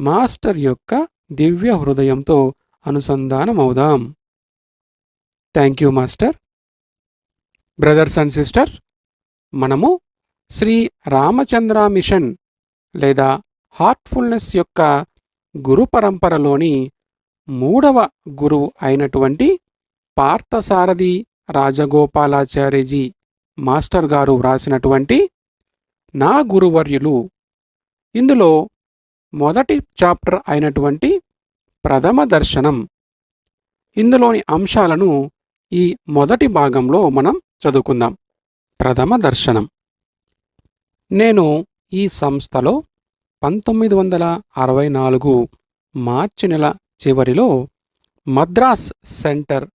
Master యొక్క దివ్య హృదయంతో అనుసంధానమవుదాం. Thank you master. Brothers and sisters మనము శ్రీ రామచంద్ర మిషన్ లేదా హార్ట్ఫుల్నెస్ యొక్క గురు పరంపరలోని మూడవ గురువు అయినటువంటి పార్థసారథి రాజగోపాలాచార్యజీ మాస్టర్ గారు వ్రాసినటువంటి నా గురువర్యులు. ఇందులో మొదటి చాప్టర్ అయినటువంటి ప్రథమ దర్శనం. ఇందులోని అంశాలను ఈ మొదటి భాగంలో మనం చదువుకుందాం. ప్రథమ దర్శనం. నేను ఈ సంస్థలో పంతొమ్మిది వందల అరవై నాలుగు మార్చి నెల చివరిలో Madras centre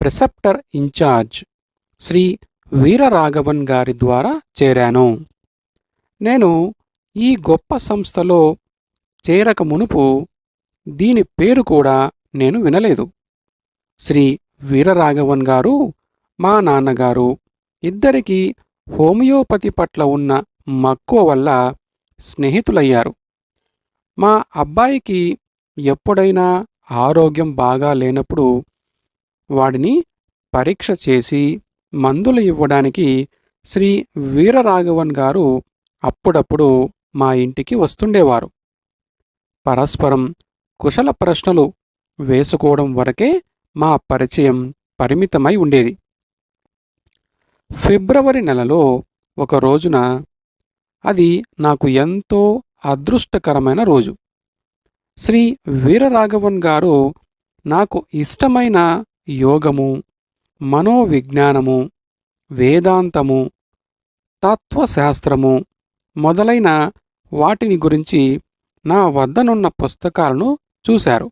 preceptor incharge Shri Veeraraghavan గారి ద్వారా చేరాను. నేను ఈ గొప్ప సంస్థలో చేరక మునుపు దీని పేరు కూడా నేను వినలేదు. శ్రీ వీరరాఘవన్ గారు మా నాన్నగారు ఇద్దరికీ హోమియోపతి పట్ల ఉన్న మక్కువ వల్ల స్నేహితులయ్యారు. మా అబ్బాయికి ఎప్పుడైనా ఆరోగ్యం బాగా లేనప్పుడు వాడిని పరీక్ష చేసి మందులు ఇవ్వడానికి శ్రీ వీరరాఘవన్ గారు అప్పుడప్పుడు మా ఇంటికి వస్తుండేవారు. పరస్పరం కుశల ప్రశ్నలు వేసుకోవడం వరకే మా పరిచయం పరిమితమై ఉండేది. ఫిబ్రవరి నెలలో ఒక రోజున అది నాకు ఎంతో అదృష్టకరమైన రోజు. శ్రీ వీరరాఘవన్ గారు నాకు ఇష్టమైన యోగము మనోవిజ్ఞానము వేదాంతము తత్వశాస్త్రము మొదలైన వాటిని గురించి నా వద్దనున్న పుస్తకాలను చూశారు.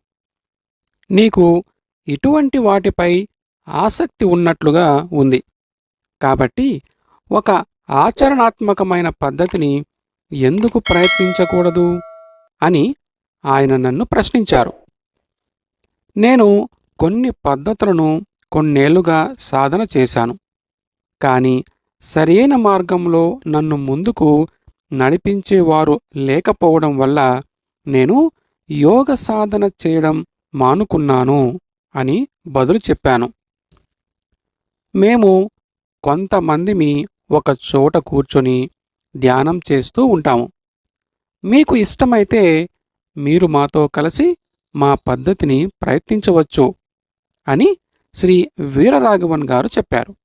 నీకు ఇటువంటి వాటిపై ఆసక్తి ఉన్నట్లుగా ఉంది. కాబట్టి ఒక ఆచరణాత్మకమైన పద్ధతిని ఎందుకు ప్రయత్నించకూడదు? అని ఆయన నన్ను ప్రశ్నించారు. నేను కొన్ని పద్ధతులను కొన్నేళ్ళుగా సాధన చేశాను. కానీ సరైన మార్గంలో నన్ను ముందుకు నడిపించేవారు లేకపోవడం వల్ల నేను యోగ సాధన చేయడం మానుకున్నాను అని బదులు చెప్పాను. మేము కొంతమందిమి ఒక చోట కూర్చొని ధ్యానం చేస్తూ ఉంటాము. మీకు ఇష్టమైతే మీరు మాతో కలిసి మా పద్ధతిని ప్రయత్నించవచ్చు అని శ్రీ వీరరాఘవన్ గారు చెప్పారు.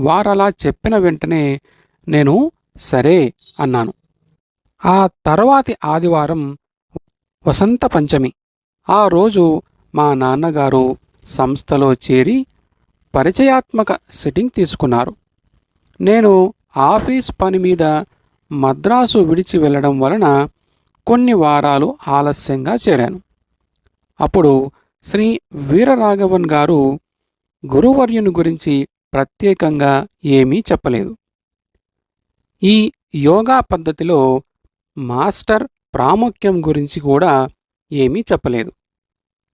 వారలా చెప్పిన వెంటనే నేను సరే అన్నాను. ఆ తర్వాతి ఆదివారం వసంత పంచమి. ఆ రోజు మా నాన్నగారు సంస్థలో చేరి పరిచయాత్మక సిట్టింగ్ తీసుకున్నారు. నేను ఆఫీస్ పని మీద మద్రాసు విడిచి వెళ్ళడం వలన కొన్ని వారాలు ఆలస్యంగా చేరాను. అప్పుడు శ్రీ వీరరాఘవన్ గారు గురువర్యుని గురించి ప్రత్యేకంగా ఏమీ చెప్పలేదు. ఈ యోగా పద్ధతిలో మాస్టర్ ప్రాముఖ్యం గురించి కూడా ఏమీ చెప్పలేదు.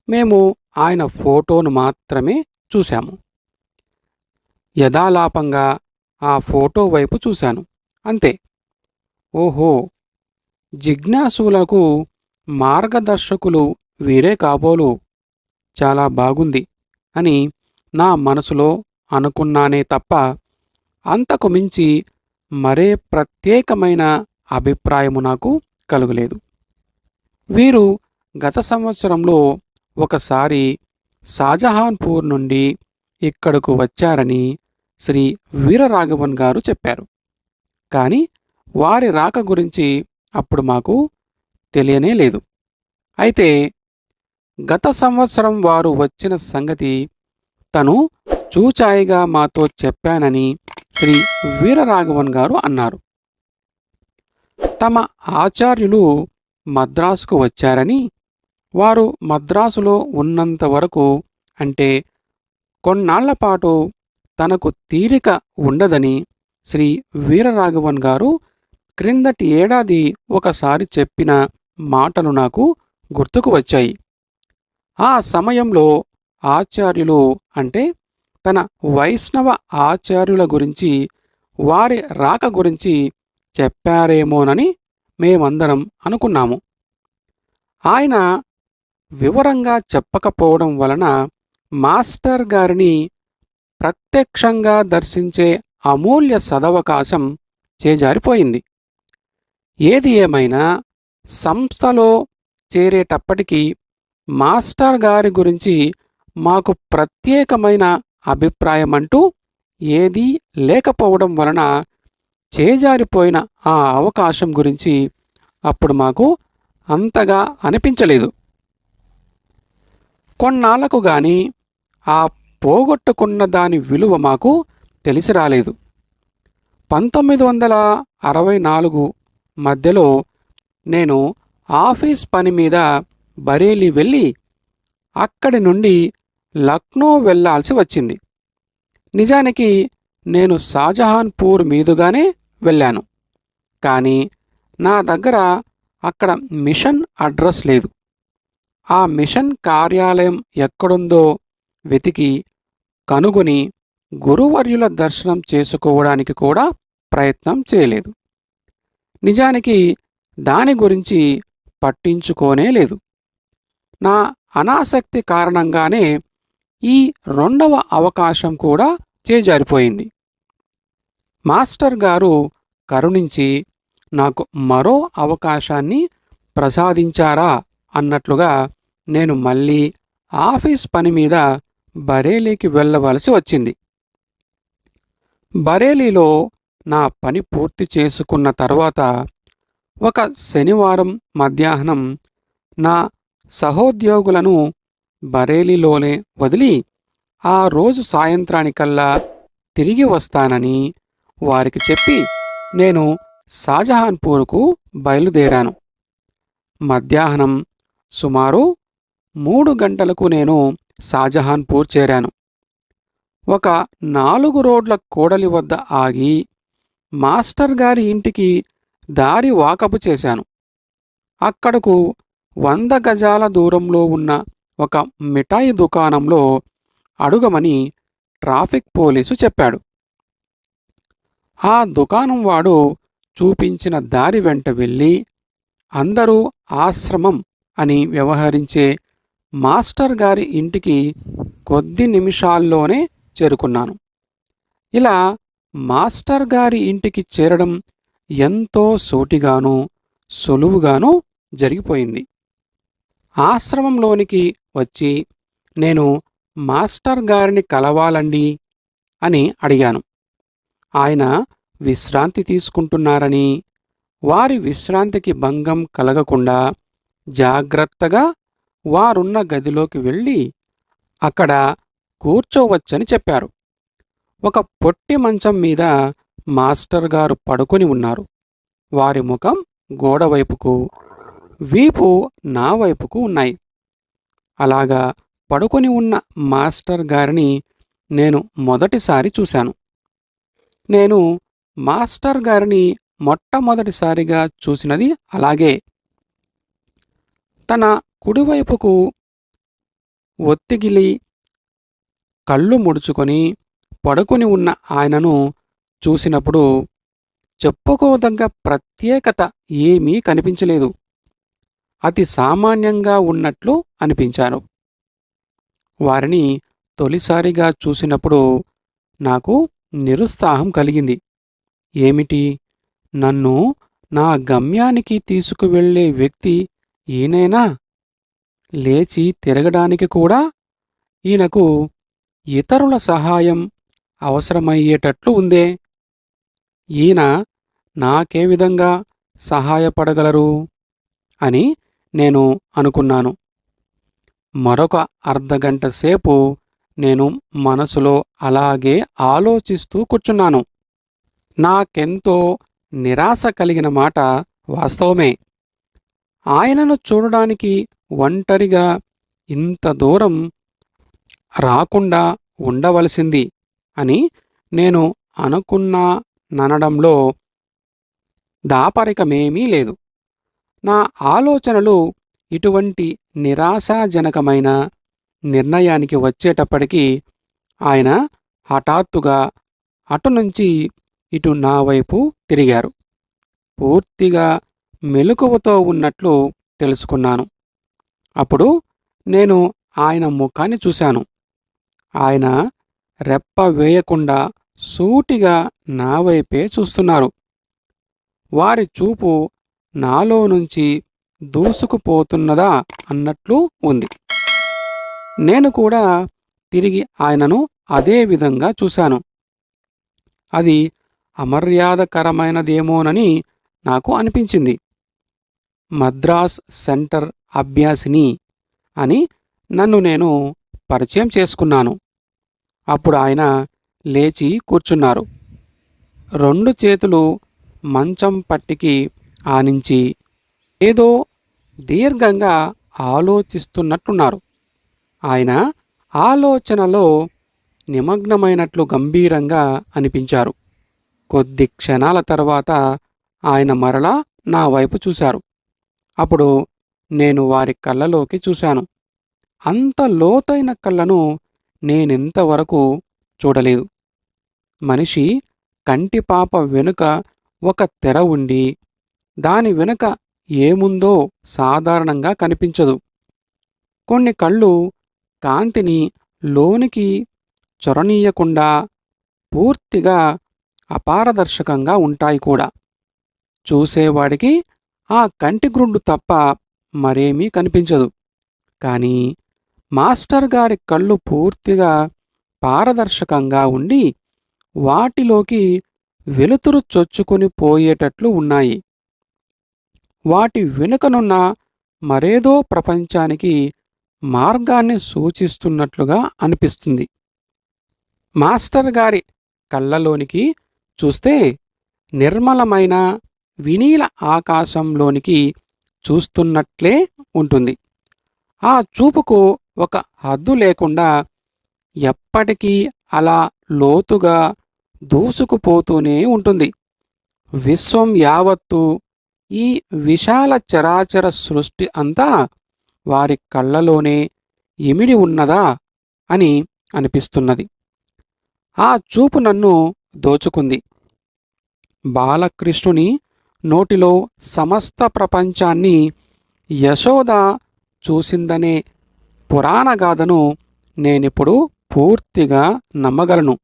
మేము ఆయన ఫోటోను మాత్రమే చూశాము. యథాలాపంగా ఆ ఫోటో వైపు చూశాను. అంతే. ఓహో! జిజ్ఞాసులకు మార్గదర్శకులు వీరే కాబోలు. చాలా బాగుంది అని నా మనసులో అనుకున్నానే తప్ప అంతకు మించి మరే ప్రత్యేకమైన అభిప్రాయము నాకు కలుగలేదు. వీరు గత సంవత్సరంలో ఒకసారి షాజహాన్పూర్ నుండి ఇక్కడకు వచ్చారని శ్రీ వీరరాఘవన్ గారు చెప్పారు. కానీ వారి రాక గురించి అప్పుడు మాకు తెలియనే లేదు. అయితే గత సంవత్సరం వారు వచ్చిన సంగతి తను చూచాయిగా మాతో చెప్పానని శ్రీ వీరరాఘవన్ గారు అన్నారు. తమ ఆచార్యులు మద్రాసుకు వచ్చారని వారు మద్రాసులో ఉన్నంత వరకు అంటే కొన్నాళ్ళపాటు తనకు తీరిక ఉండదని శ్రీ వీరరాఘవన్ గారు క్రిందటి ఏడాది ఒకసారి చెప్పిన మాటలు నాకు గుర్తుకు వచ్చాయి. ఆ సమయంలో ఆచార్యులు అంటే తన వైష్ణవ ఆచార్యుల గురించి వారి రాక గురించి చెప్పారేమోనని మేమందరం అనుకున్నాము. ఆయన వివరంగా చెప్పకపోవడం వలన మాస్టర్ గారిని ప్రత్యక్షంగా దర్శించే అమూల్య సదవకాశం చేజారిపోయింది. ఏది ఏమైనా సంస్థలో చేరేటప్పటికీ మాస్టర్ గారి గురించి మాకు ప్రత్యేకమైన అభిప్రాయం అంటూ ఏదీ లేకపోవడం వలన చేజారిపోయిన ఆ అవకాశం గురించి అప్పుడు మాకు అంతగా అనిపించలేదు. కొన్నాళ్ళకు గాని ఆ పోగొట్టుకున్న దాని విలువ మాకు తెలిసి రాలేదు. పంతొమ్మిది వందల అరవై నాలుగు మధ్యలో నేను ఆఫీస్ పని మీద బరేలీ వెళ్ళి అక్కడి నుండి లక్నో వెళ్ళాల్సి వచ్చింది. నిజానికి నేను షాజహాన్పూర్ మీదుగానే వెళ్ళాను. కానీ నా దగ్గర అక్కడ మిషన్ అడ్రస్ లేదు. ఆ మిషన్ కార్యాలయం ఎక్కడుందో వెతికి కనుగొని గురువర్యుల దర్శనం చేసుకోవడానికి కూడా ప్రయత్నం చేయలేదు. నిజానికి దాని గురించి పట్టించుకోనే లేదు. నా అనాసక్తి కారణంగానే ఈ రెండవ అవకాశం కూడా చేజారిపోయింది. మాస్టర్ గారు కరుణించి నాకు మరో అవకాశాన్ని ప్రసాదించారా? అన్నట్లుగా నేను మళ్ళీ ఆఫీస్ పని మీద బరేలీకి వెళ్ళవలసి వచ్చింది. బరేలీలో నా పని పూర్తి చేసుకున్న తర్వాత ఒక శనివారం మధ్యాహ్నం నా సహోద్యోగులను బరేలీలోనే వదిలి ఆ రోజు సాయంత్రానికల్లా తిరిగి వస్తానని వారికి చెప్పి నేను షాజహాన్పూర్కు బయలుదేరాను. మధ్యాహ్నం సుమారు మూడు గంటలకు నేను షాజహాన్పూర్ చేరాను. ఒక నాలుగు రోడ్ల కూడలి వద్ద ఆగి మాస్టర్ గారి ఇంటికి దారి వాకపు చేశాను. అక్కడకు వంద గజాల దూరంలో ఉన్న ఒక మిఠాయి దుకాణంలో అడుగమని ట్రాఫిక్ పోలీసు చెప్పాడు. ఆ దుకాణం వాడు చూపించిన దారి వెంట వెళ్ళి అందరూ ఆశ్రమం అని వ్యవహరించే మాస్టర్ గారి ఇంటికి కొద్ది నిమిషాల్లోనే చేరుకున్నాను. ఇలా మాస్టర్ గారి ఇంటికి చేరడం ఎంతో సూటిగానూ సులువుగానూ జరిగిపోయింది. ఆశ్రమంలోనికి వచ్చి నేను మాస్టర్ గారిని కలవాలండి అని అడిగాను. ఆయన విశ్రాంతి తీసుకుంటున్నారని. వారి విశ్రాంతికి భంగం కలగకుండా జాగ్రత్తగా వారున్న గదిలోకి వెళ్ళి అక్కడ కూర్చోవచ్చని చెప్పారు. ఒక పొట్టి మంచం మీద మాస్టర్ గారు పడుకొని ఉన్నారు. వారి ముఖం గోడవైపుకు వీపు నా వైపుకు ఉన్నాయి. అలాగా పడుకొని ఉన్న మాస్టర్ గారిని నేను మొదటిసారి చూశాను. నేను మాస్టర్ గారిని మొట్టమొదటిసారిగా చూసినది అలాగే. తన కుడివైపుకు ఒత్తిగిలి కళ్ళు ముడుచుకొని పడుకొని ఉన్న ఆయనను చూసినప్పుడు చెప్పుకోదగ్గ ప్రత్యేకత ఏమీ కనిపించలేదు. అతి సామాన్యంగా ఉన్నట్లు అనిపించాను. వారిని తొలిసారిగా చూసినప్పుడు నాకు నిరుత్సాహం కలిగింది. ఏమిటి? నన్ను నా గమ్యానికి తీసుకువెళ్ళే వ్యక్తి ఈయనైనా? లేచి తిరగడానికి కూడా ఈయనకు ఇతరుల సహాయం అవసరమయ్యేటట్లు ఉందే. ఈయన నాకే విధంగా సహాయపడగలరు? అని నేను అనుకున్నాను. మరొక అర్ధగంట సేపు నేను మనసులో అలాగే ఆలోచిస్తూ కూర్చున్నాను. నాకెంతో నిరాశ కలిగిన మాట వాస్తవమే. ఆయనను చూడడానికి ఒంటరిగా ఇంత దూరం రాకుండా ఉండవలసింది అని నేను అనుకున్నా ననడంలో దాపరికమేమీ లేదు. నా ఆలోచనలు ఇటువంటి నిరాశాజనకమైన నిర్ణయానికి వచ్చేటప్పటికీ ఆయన హఠాత్తుగా అటునుంచి ఇటు నా వైపు తిరిగారు. పూర్తిగా మెలకువతో ఉన్నట్లు తెలుసుకున్నాను. అప్పుడు నేను ఆయన ముఖాన్ని చూశాను. ఆయన రెప్ప వేయకుండా సూటిగా నా వైపే చూస్తున్నారు. వారి చూపు నాలో నుంచి దూసుకుపోతున్నదా అన్నట్లు ఉంది. నేను కూడా తిరిగి ఆయనను అదే విధంగా చూశాను. అది అమర్యాదకరమైనదేమోనని నాకు అనిపించింది. మద్రాస్ సెంటర్ అభ్యాసిని అని నన్ను నేను పరిచయం చేసుకున్నాను. అప్పుడు ఆయన లేచి కూర్చున్నారు. రెండు చేతులు మంచం పట్టికి ఆనించి ఏదో దీర్ఘంగా ఆలోచిస్తున్నట్లున్నారు ఆయన ఆలోచనలో నిమగ్నమైనట్లు గంభీరంగా అనిపించారు. కొద్ది క్షణాల తర్వాత ఆయన మరలా నా వైపు చూశారు. అప్పుడు నేను వారి కళ్ళలోకి చూశాను. అంత లోతైన కళ్ళను నేనింతవరకు చూడలేదు. మనిషి కంటిపాప వెనుక ఒక తెర ఉండి దాని వెనుక ఏముందో సాధారణంగా కనిపించదు. కొన్ని కళ్ళు కాంతిని లోనికి చొరనీయకుండా పూర్తిగా అపారదర్శకంగా ఉంటాయి కూడా. చూసేవాడికి ఆ కంటిగ్రుండు తప్ప మరేమీ కనిపించదు. కానీ మాస్టర్ గారి కళ్ళు పూర్తిగా పారదర్శకంగా ఉండి వాటిలోకి వెలుతురు చొచ్చుకొని పోయేటట్లు ఉన్నాయి. వాటి వెనుకనున్న మరేదో ప్రపంచానికి మార్గాన్ని సూచిస్తున్నట్లుగా అనిపిస్తుంది. మాస్టర్ గారి కళ్ళలోనికి చూస్తే నిర్మలమైన వినీల ఆకాశంలోనికి చూస్తున్నట్లే ఉంటుంది. ఆ చూపుకు ఒక హద్దు లేకుండా ఎప్పటికీ అలా లోతుగా దూసుకుపోతూనే ఉంటుంది. విశ్వం యావత్తు ఈ విశాల చరాచర సృష్టి అంతా వారి కళ్ళలోనే ఇమిడి ఉన్నదా అని అనిపిస్తున్నది. ఆ చూపు నన్ను దోచుకుంది. బాలకృష్ణుని నోటిలో సమస్త ప్రపంచాన్ని యశోద చూసిందనే పురాణగాథను నేనిప్పుడు పూర్తిగా నమ్మగలను.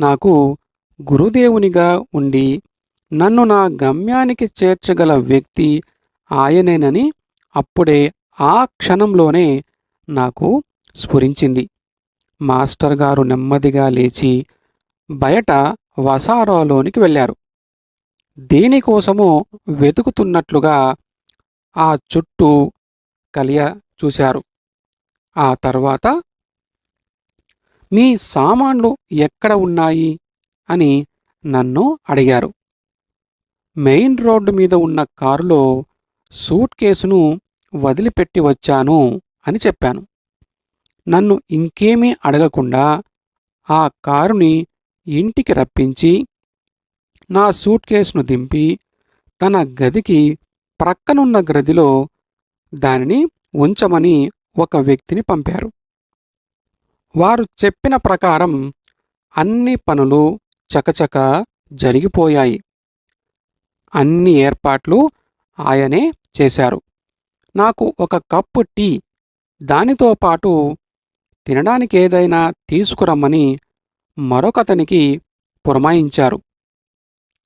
నాకు గురుదేవునిగా ఉండి నన్ను నా గమ్యానికి చేర్చగల వ్యక్తి ఆయనేనని అప్పుడే ఆ క్షణంలోనే నాకు స్ఫురించింది. మాస్టర్ గారు నెమ్మదిగా లేచి బయట వసారాలోనికి వెళ్ళారు. దేనికోసమో వెతుకుతున్నట్లుగా ఆ చుట్టూ కలియ చూశారు. ఆ తర్వాత మీ సామాన్లు ఎక్కడ ఉన్నాయి? అని నన్ను అడిగారు. మెయిన్ రోడ్డు మీద ఉన్న కారులో సూట్ కేసును వదిలిపెట్టి వచ్చాను అని చెప్పాను. నన్ను ఇంకేమీ అడగకుండా ఆ కారుని ఇంటికి రప్పించి నా సూట్ కేసును దింపి తన గదికి ప్రక్కనున్న గదిలో దానిని ఉంచమని ఒక వ్యక్తిని పంపారు. వారు చెప్పిన ప్రకారం అన్ని పనులు చకచక జరిగిపోయాయి. అన్ని ఏర్పాట్లు ఆయనే చేశారు. నాకు ఒక కప్పు టీ దానితో పాటు తినడానికి ఏదైనా తీసుకురమ్మని మరొకతనికి పురమాయించారు.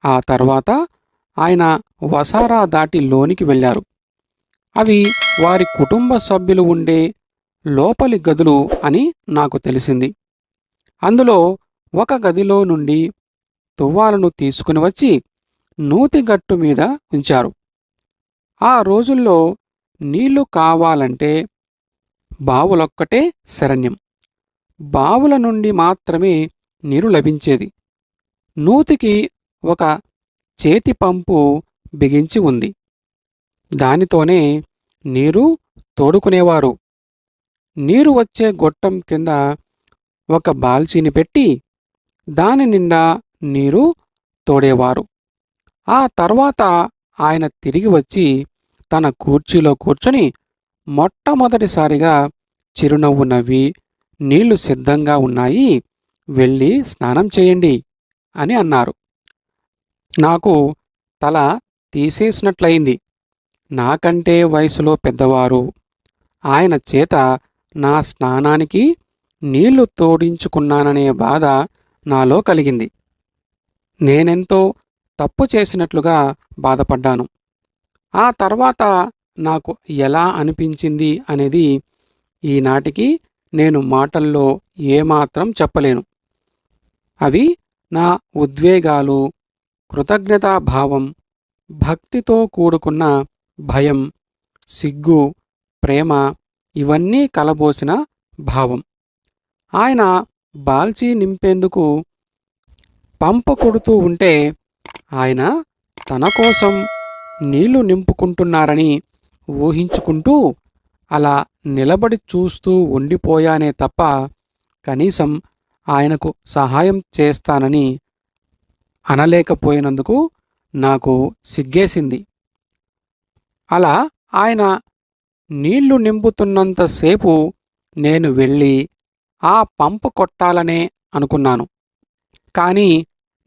ఆ తర్వాత ఆయన వసారా దాటి లోనికి వెళ్ళారు. అవి వారి కుటుంబ సభ్యులు ఉండే లోపలి గదులు అని నాకు తెలిసింది. అందులో ఒక గదిలో నుండి తువ్వాలను తీసుకుని వచ్చి నూతిగట్టు మీద ఉంచారు. ఆ రోజుల్లో నీళ్ళు కావాలంటే బావులొక్కటే శరణ్యం. బావుల నుండి మాత్రమే నీరు లభించేది. నూతికి ఒక చేతి పంపు బిగించి ఉంది. దానితోనే నీరు తోడుకునేవారు. నీరు వచ్చే గొట్టం కింద ఒక బాల్చీని పెట్టి దాని నిండా నీరు తోడేవారు. ఆ తర్వాత ఆయన తిరిగి వచ్చి తన కూర్చీలో కూర్చొని మొట్టమొదటిసారిగా చిరునవ్వు నవ్వి నీళ్ళు సిద్ధంగా ఉన్నాయి వెళ్ళి స్నానం చేయండి అని అన్నారు. నాకు తల తీసేసినట్లయింది. నాకంటే వయసులో పెద్దవారు. ఆయన చేత నా స్నానానికి నీళ్ళు తోడించుకున్నాననే బాధ నాలో కలిగింది. నేనెంతో తప్పు చేసినట్లుగా బాధపడ్డాను. ఆ తర్వాత నాకు ఎలా అనిపించింది అనేది ఈనాటికి నేను మాటల్లో ఏమాత్రం చెప్పలేను. అవి నా ఉద్వేగాలు కృతజ్ఞతాభావం భక్తితో కూడుకున్న భయం సిగ్గు ప్రేమ ఇవన్నీ కలబోసిన భావం. ఆయన బాల్చీ నింపేందుకు పంప కొడుతూ ఉంటే ఆయన తన కోసం నీళ్ళు నింపుకుంటున్నారని ఊహించుకుంటూ అలా నిలబడి చూస్తూ ఉండిపోయానే తప్ప కనీసం ఆయనకు సహాయం చేస్తానని అనలేకపోయినందుకు నాకు సిగ్గేసింది. అలా ఆయన నీళ్ళు నింపుతున్నంతసేపు నేను వెళ్ళి ఆ పంపు కొట్టాలనే అనుకున్నాను. కానీ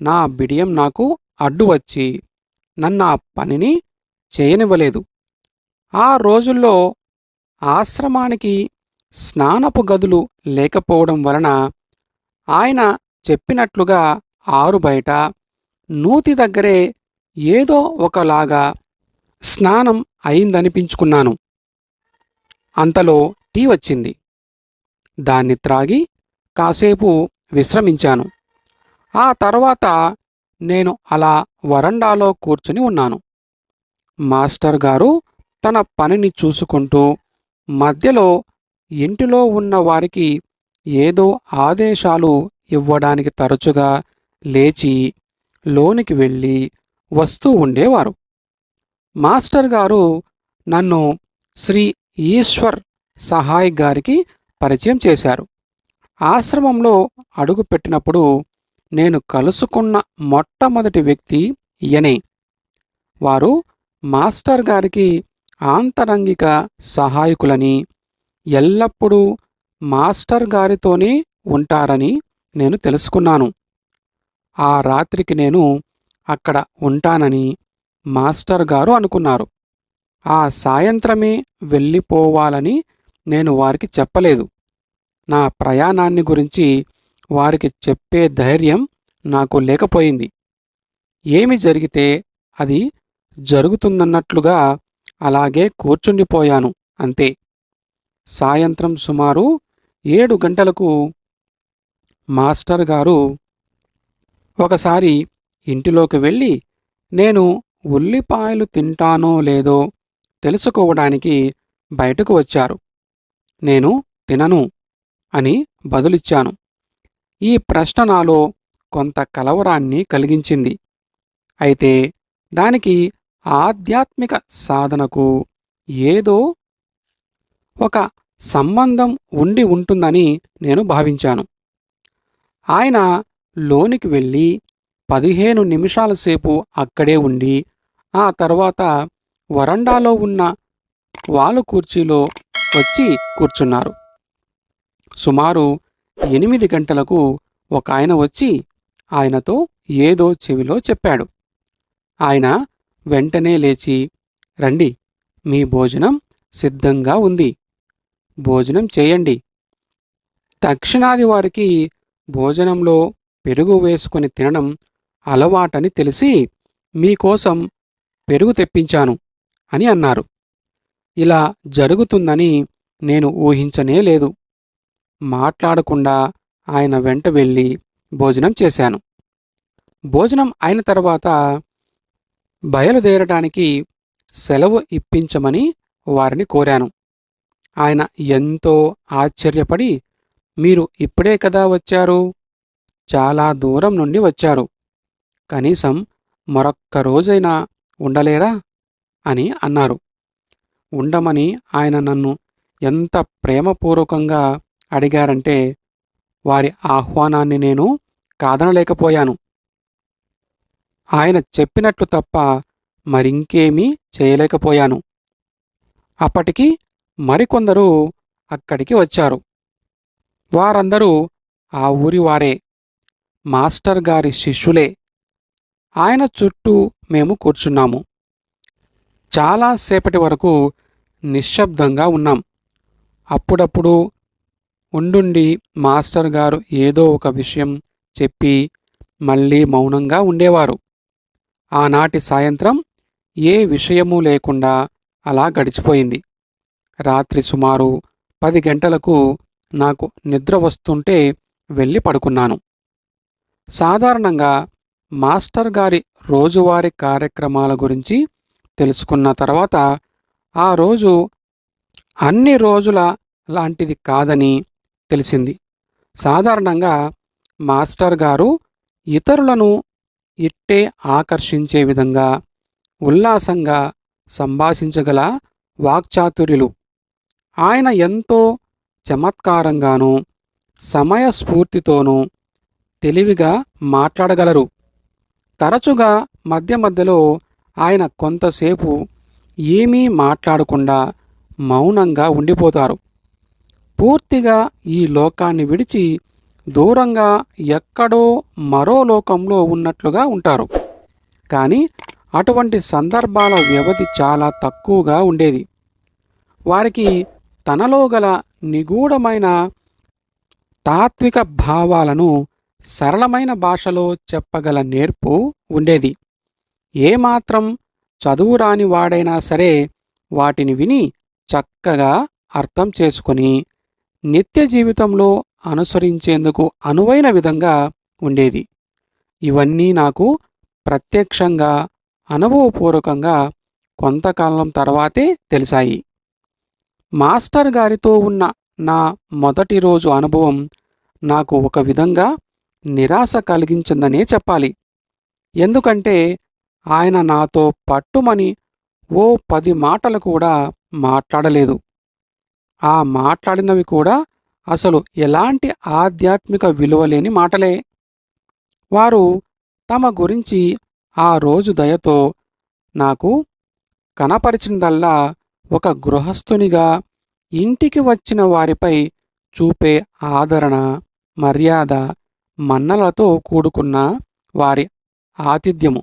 నా బిడియం నాకు అడ్డు వచ్చి నన్ను ఆ పనిని చేయనివ్వలేదు. ఆ రోజుల్లో ఆశ్రమానికి స్నానపు గదులు లేకపోవడం వలన ఆయన చెప్పినట్లుగా ఆరు బయట నూతి దగ్గరే ఏదో ఒకలాగా స్నానం అయిందనిపించుకున్నాను. అంతలో టీ వచ్చింది. దాన్ని త్రాగి కాసేపు విశ్రమించాను. ఆ తర్వాత నేను అలా వరండాలో కూర్చుని ఉన్నాను. మాస్టర్ గారు తన పనిని చూసుకుంటూ మధ్యలో ఇంటిలో ఉన్న వారికి ఏదో ఆదేశాలు ఇవ్వడానికి తరచుగా లేచి లోనికి వెళ్ళి వస్తూ ఉండేవారు. మాస్టర్ గారు నన్ను శ్రీ ఈశ్వర్ సహాయ్ గారికి పరిచయం చేశారు. ఆశ్రమంలో అడుగుపెట్టినప్పుడు నేను కలుసుకున్న మొట్టమొదటి వ్యక్తి యనే. వారు మాస్టర్ గారికి ఆంతరంగిక సహాయకులని ఎల్లప్పుడూ మాస్టర్ గారితోనే ఉంటారని నేను తెలుసుకున్నాను. ఆ రాత్రికి నేను అక్కడ ఉంటానని మాస్టర్ గారు అనుకున్నారు. ఆ సాయంత్రమే వెళ్ళిపోవాలని నేను వారికి చెప్పలేదు. నా ప్రయాణాన్ని గురించి వారికి చెప్పే ధైర్యం నాకు లేకపోయింది. ఏమి జరిగితే అది జరుగుతుందన్నట్లుగా అలాగే కూర్చుండిపోయాను అంతే. సాయంత్రం సుమారు ఏడు గంటలకు మాస్టర్ గారు ఒకసారి ఇంటిలోకి వెళ్ళి నేను ఉల్లిపాయలు తింటానో లేదో తెలుసుకోవడానికి బయటకు వచ్చారు. నేను తినను అని బదులిచ్చాను. ఈ ప్రశ్న నాలో కొంత కలవరాన్ని కలిగించింది. అయితే దానికి ఆధ్యాత్మిక సాధనకు ఏదో ఒక సంబంధం ఉండి ఉంటుందని నేను భావించాను. ఆయన లోనికి వెళ్ళి పదిహేను నిమిషాల సేపు అక్కడే ఉండి ఆ తర్వాత వరండాలో ఉన్న వాలు కుర్చీలో వచ్చి కూర్చున్నారు. సుమారు ఎనిమిది గంటలకు ఒక ఆయన వచ్చి ఆయనతో ఏదో చెవిలో చెప్పాడు. ఆయన వెంటనే లేచి రండి మీ భోజనం సిద్ధంగా ఉంది. భోజనం చేయండి. దక్షిణాది వారికి భోజనంలో పెరుగు వేసుకుని తినడం అలవాటని తెలిసి మీకోసం పెరుగు తెప్పించాను అని అన్నారు. ఇలా జరుగుతుందని నేను ఊహించనే లేదు. మాట్లాడకుండా ఆయన వెంట వెళ్ళి భోజనం చేశాను. భోజనం అయిన తర్వాత బయలుదేరడానికి సెలవు ఇప్పించమని వారిని కోరాను. ఆయన ఎంతో ఆశ్చర్యపడి మీరు ఇప్పుడే కదా వచ్చారు? చాలా దూరం నుండి వచ్చారు. కనీసం మరొక్క రోజైనా ఉండలేరా అని అన్నారు. ఉండమని ఆయన నన్ను ఎంత ప్రేమపూర్వకంగా అడిగారంటే వారి ఆహ్వానాన్ని నేను కాదనలేకపోయాను. ఆయన చెప్పినట్లు తప్ప మరింకేమీ చేయలేకపోయాను. అప్పటికి మరికొందరు అక్కడికి వచ్చారు. వారందరూ ఆ ఊరి వారే. మాస్టర్ గారి శిష్యులే. ఆయన చుట్టూ మేము కూర్చున్నాము. చాలాసేపటి వరకు నిశ్శబ్దంగా ఉన్నాం. అప్పుడప్పుడు ఉండుండి మాస్టర్ గారు ఏదో ఒక విషయం చెప్పి మళ్ళీ మౌనంగా ఉండేవారు. ఆనాటి సాయంత్రం ఏ విషయమూ లేకుండా అలా గడిచిపోయింది. రాత్రి సుమారు పది గంటలకు నాకు నిద్ర వస్తుంటే వెళ్ళి పడుకున్నాను. సాధారణంగా మాస్టర్ గారి రోజువారీ కార్యక్రమాల గురించి తెలుసుకున్న తర్వాత ఆ రోజు అన్ని రోజుల లాంటిది కాదని తెలిసింది. సాధారణంగా మాస్టర్ గారు ఇతరులను ఇట్టే ఆకర్షించే విధంగా ఉల్లాసంగా సంభాషించగల వాక్చాతుర్యులు. ఆయన ఎంతో చమత్కారంగానూ సమయస్ఫూర్తితోనూ తెలివిగా మాట్లాడగలరు. తరచుగా మధ్య మధ్యలో ఆయన కొంతసేపు ఏమీ మాట్లాడకుండా మౌనంగా ఉండిపోతారు. పూర్తిగా ఈ లోకాన్ని విడిచి దూరంగా ఎక్కడో మరో లోకంలో ఉన్నట్లుగా ఉంటారు. కానీ అటువంటి సందర్భాల వ్యవధి చాలా తక్కువగా ఉండేది. వారికి తనలో గల నిగూఢమైన తాత్విక భావాలను సరళమైన భాషలో చెప్పగల నేర్పు ఉండేది. ఏమాత్రం చదువురాని వాడైనా సరే వాటిని విని చక్కగా అర్థం చేసుకుని నిత్య జీవితంలో అనుసరించేందుకు అనువైన విధంగా ఉండేది. ఇవన్నీ నాకు ప్రత్యక్షంగా అనుభవపూర్వకంగా కొంతకాలం తర్వాతే తెలిసాయి. మాస్టర్ గారితో ఉన్న నా మొదటి రోజు అనుభవం నాకు ఒక విధంగా నిరాశ కలిగించిందనే చెప్పాలి. ఎందుకంటే ఆయన నాతో పట్టుమని ఓ పది మాటలు కూడా మాట్లాడలేదు. ఆ మాట్లాడినవి కూడా అసలు ఎలాంటి ఆధ్యాత్మిక విలువలేని మాటలే. వారు తమ గురించి ఆ రోజు దయతో నాకు కనపరిచినదల్లా ఒక గృహస్థునిగా ఇంటికి వచ్చిన వారిపై చూపే ఆదరణ మర్యాద మన్నలతో కూడుకున్న వారి ఆతిథ్యము.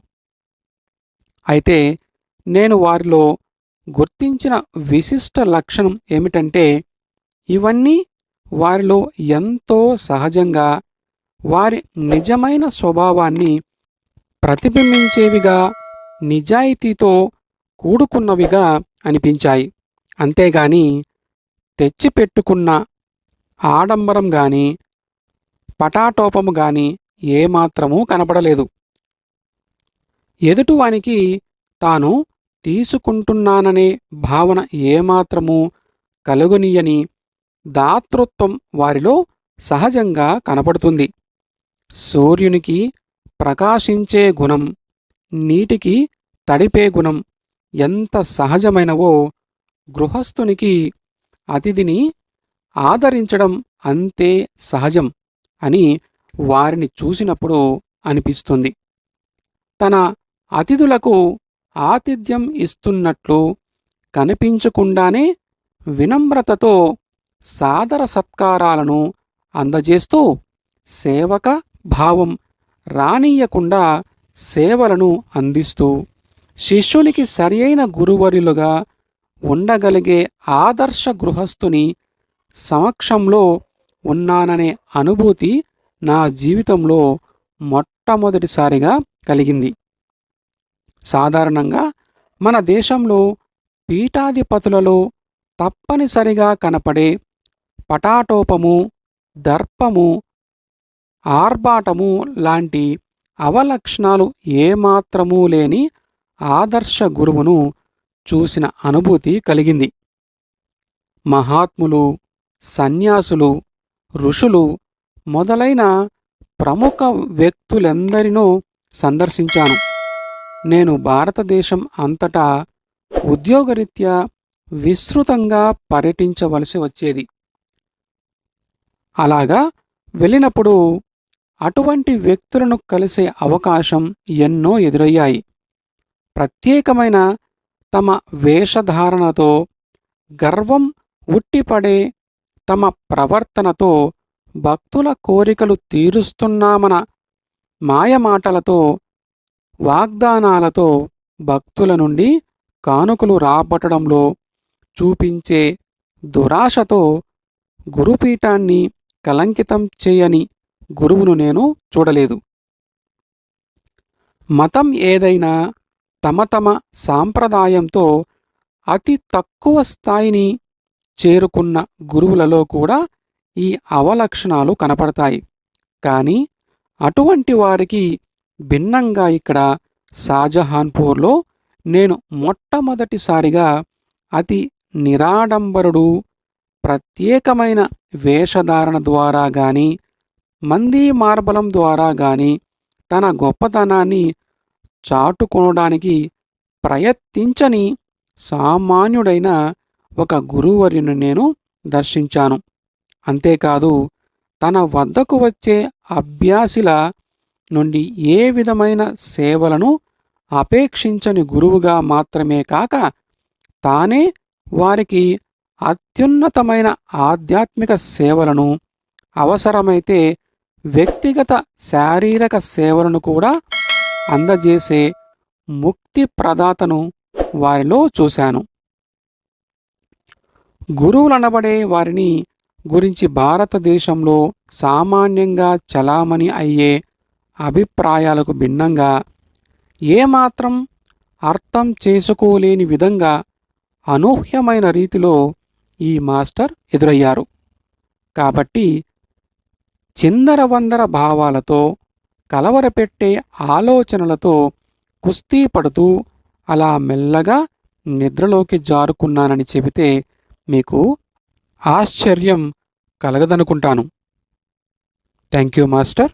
అయితే నేను వారిలో గుర్తించిన విశిష్ట లక్షణం ఏమిటంటే ఇవన్నీ వారిలో ఎంతో సహజంగా వారి నిజమైన స్వభావాన్ని ప్రతిబింబించేవిగా నిజాయితీతో కూడుకున్నవిగా అనిపించాయి. అంతేగాని తెచ్చిపెట్టుకున్న ఆడంబరం గాని పటాటోపము గాని ఏమాత్రమూ కనపడలేదు. ఎదుటివానికి తాను తీసుకుంటున్నాననే భావన ఏమాత్రమూ కలుగునీయని దాతృత్వం వారిలో సహజంగా కనపడుతుంది. సూర్యునికి ప్రకాశించే గుణం నీటికి తడిపే గుణం ఎంత సహజమైనవో గృహస్థునికి అతిథిని ఆదరించడం అంతే సహజం అని వారిని చూసినప్పుడు అనిపిస్తుంది. తన అతిథులకు ఆతిథ్యం ఇస్తున్నట్లు కనిపించకుండానే వినమ్రతతో సాదర సత్కారాలను అందజేస్తూ సేవక భావం రానీయకుండా సేవలను అందిస్తూ శిష్యునికి సరియైన గురువరులుగా ఉండగలిగే ఆదర్శ గృహస్థుని సమక్షంలో ఉన్నాననే అనుభూతి నా జీవితంలో మొట్టమొదటిసారిగా కలిగింది. సాధారణంగా మన దేశంలో పీఠాధిపతులలో తప్పనిసరిగా కనపడే పటాటోపము దర్పము ఆర్భాటము లాంటి అవలక్షణాలు ఏమాత్రమూ లేని ఆదర్శ గురువును చూసిన అనుభూతి కలిగింది. మహాత్ములు సన్యాసులు ఋషులు మొదలైన ప్రముఖ వ్యక్తులెందరినో సందర్శించాను. నేను భారతదేశం అంతటా ఉద్యోగరీత్యా విస్తృతంగా పర్యటించవలసి వచ్చేది. అలాగా వెళ్ళినప్పుడు అటువంటి వ్యక్తులను కలిసే అవకాశం ఎన్నో ఎదురయ్యాయి. ప్రత్యేకమైన తమ వేషధారణతో గర్వం ఉట్టిపడే తమ ప్రవర్తనతో భక్తుల కోరికలు తీరుస్తున్నామన మాయమాటలతో వాగ్దానాలతో భక్తుల నుండి కానుకలు రాబట్టడంలో చూపించే దురాశతో గురుపీఠాన్ని కలంకితం చేయని గురువును నేను చూడలేదు. మతం ఏదైనా తమ తమ సాంప్రదాయంతో అతి తక్కువ స్థాయిని చేరుకున్న గురువులలో కూడా ఈ అవలక్షణాలు కనపడతాయి. కానీ అటువంటి వారికి భిన్నంగా ఇక్కడ షాజహాన్పూర్లో నేను మొట్టమొదటిసారిగా అతి నిరాడంబరుడు ప్రత్యేకమైన వేషధారణ ద్వారా గాని మందీ మార్బలం ద్వారా గాని తన గొప్పతనాన్ని చాటుకోవడానికి ప్రయత్నించని సామాన్యుడైన ఒక గురువర్యుని నేను దర్శించాను. అంతేకాదు తన వద్దకు వచ్చే అభ్యాసిల నుండి ఏ విధమైన సేవలను అపేక్షించని గురువుగా మాత్రమే కాక తానే వారికి అత్యున్నతమైన ఆధ్యాత్మిక సేవలను అవసరమైతే వ్యక్తిగత శారీరక సేవలను కూడా అందజేసే ముక్తి ప్రదాతను వారిలో చూశాను. గురువులనబడే వారిని గురించి భారతదేశంలో సామాన్యంగా చలామణి అయ్యే అభిప్రాయాలకు భిన్నంగా ఏమాత్రం అర్థం చేసుకోలేని విధంగా అనూహ్యమైన రీతిలో ఈ మాస్టర్ ఎదురయ్యారు. కాబట్టి చిందరవందర భావాలతో కలవరపెట్టే ఆలోచనలతో కుస్తీ పడుతూ అలా మెల్లగా నిద్రలోకి జారుకున్నానని చెబితే మీకు ఆశ్చర్యం కలగదనుకుంటాను. Thank you master.